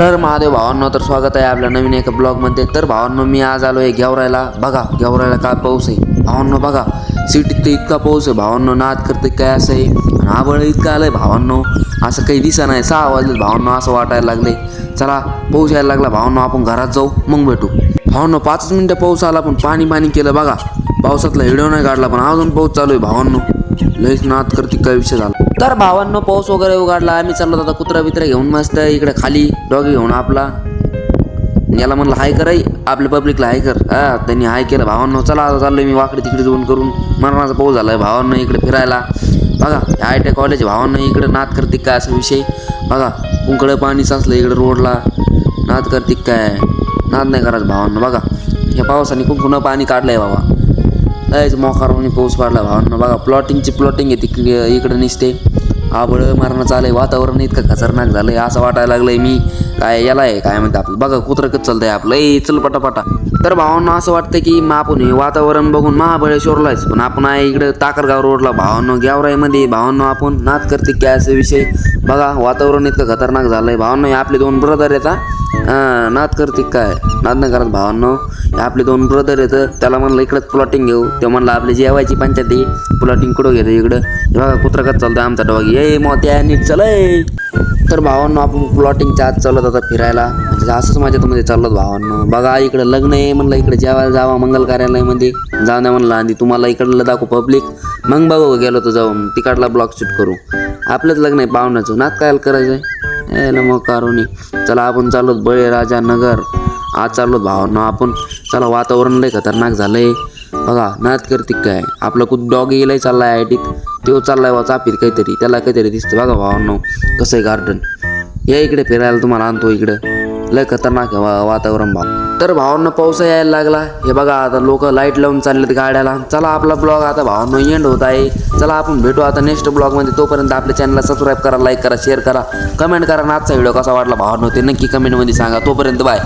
हर हर महादेव भावांनो तर स्वागत आहे आपल्या नवीन एका ब्लॉगमध्ये. तर भावांनो मी आज आलो आहे गेवरायला बघा गेवरायला काय पाऊस आहे. भावांनो बघा सिटीत तर इतका पाऊस आहे. भावांनो नाद करते काय असं आहे? आणि आबळ इतकं आहे भावांनो. असं काही दिसा नाही. सहा वाजले भावांनो असं वाटायला लागले चला पाऊस यायला लागला. भावांनो आपण घरात जाऊ. मग भेटू. भावांनो पाचच मिनटं पाऊस आला पण पाणी पाणी केलं. बघा पावसातला व्हिडिओ नाही काढला पण अजून पाऊस चालू आहे भावांनो. लईच नाद करते काय विषय झाला. तर भावांनो पाऊस वगैरे उघडला आम्ही चाललो आता कुत्रा बित्रा घेऊन मस्त इकडे खाली डॉगी घेऊन आपला. याला म्हणलं हाय कराई आपल्या पब्लिकला हाय कर. हा त्यांनी हाय केलं. भावांनो चला आता चाललोय मी वाकडे तिकडे जाऊन करून. मरणाचा पाऊस झालाय भावांनो इकडे फिरायला. बघा आय टी कॉलेज भावांनो इकडे नाद करते काय असा विषय? बघा कुंकडं पाणी साचलं इकडे रोडला. नाद करते काय? नाद नाही करायचं भावांना बघा. या पावसाने कुंकुनं पाणी काढलंय बाबा. लयच मोकारोनी पाऊस पडला भावांना. बघा प्लॉटिंगची प्लॉटिंग आहे तिकडे इकडे निसते. आबळ मारणं चाललंय वातावरण इतकं खतरनाक झालं आहे असं वाटायला लागलं आहे मी. काय याला आहे काय म्हणते आपलं? बघा कुत्रं कच चालतंय आपलं. ए चल पटापटा. तर भावांना असं वाटतं की मग आपण हे वातावरण बघून महाबळेश्वरलाच पण आपण आहे इकडे ताकरगाव रोडला. भावांनो गावराईमध्ये भावांनो आपण नाद करते काय असं विषय. बघा वातावरण इतकं खतरनाक झालंय. भावांनो हे आपले दोन ब्रदर येतात हा, नाद करते काय? नाद नाही करत भावांनो. हे आपले दोन ब्रदर येतं त्याला म्हणलं इकडंच प्लॉटिंग घेऊ. ते म्हणलं आपली जेवायची पंचायत प्लॉटिंग कुठं घेतो इकडं? बघा कुत्रा कसं चालतं आमचा डॉग ये मोत्या नीट चलय तर भावांनो आपण प्लॉटिंगच्या आत चालत आता फिरायला. म्हणजे असंच माझ्यामध्ये चाललं भावांनो. बघा इकडं लग्न आहे म्हणलं इकडे जेवायला जावा मंगल कार्यालयामध्ये. जाऊ म्हणलं आणि तुम्हाला इकडलं दाखवू पब्लिक मग बघू गेलो तर जाऊन तिकडला ब्लॉक शूट करू. आपलंच लग्न आहे पाहुण्याचं. नात काय करायचं आहे ए मग कारुणी चला आपण चाललो बळीराजा नगर. आज चाललो भावांनो आपण. चला वातावरण लय खतरनाक झालंय. बघा नात करते काय? आपलं कुठं डॉग येईल चालला आहे आय टीत तो चाललाय वा चापीत काहीतरी. त्याला काहीतरी दिसतं बघा भावांनो कसं आहे गार्डन या इकडे फिरायला तुम्हाला आणतो इकडे. लय खतरनाक आहे वा वातावरण भाव तर भावांना पाऊस यायला लागला. हे बघा आता लोक लाइट लावून चाललेत गाड्याला. चला आपला ब्लॉग आता भावांनो एंड होत आहे. चला आपण भेटू आता नेक्स्ट ब्लॉगमध्ये तोपर्यंत आपल्या चॅनलला सबस्क्राईब करा लाईक करा शेअर करा. कमेंट करा आणि आजचा व्हिडिओ कसा वाटला भावांनो ते नक्की कमेंटमध्ये सांगा. तोपर्यंत बाय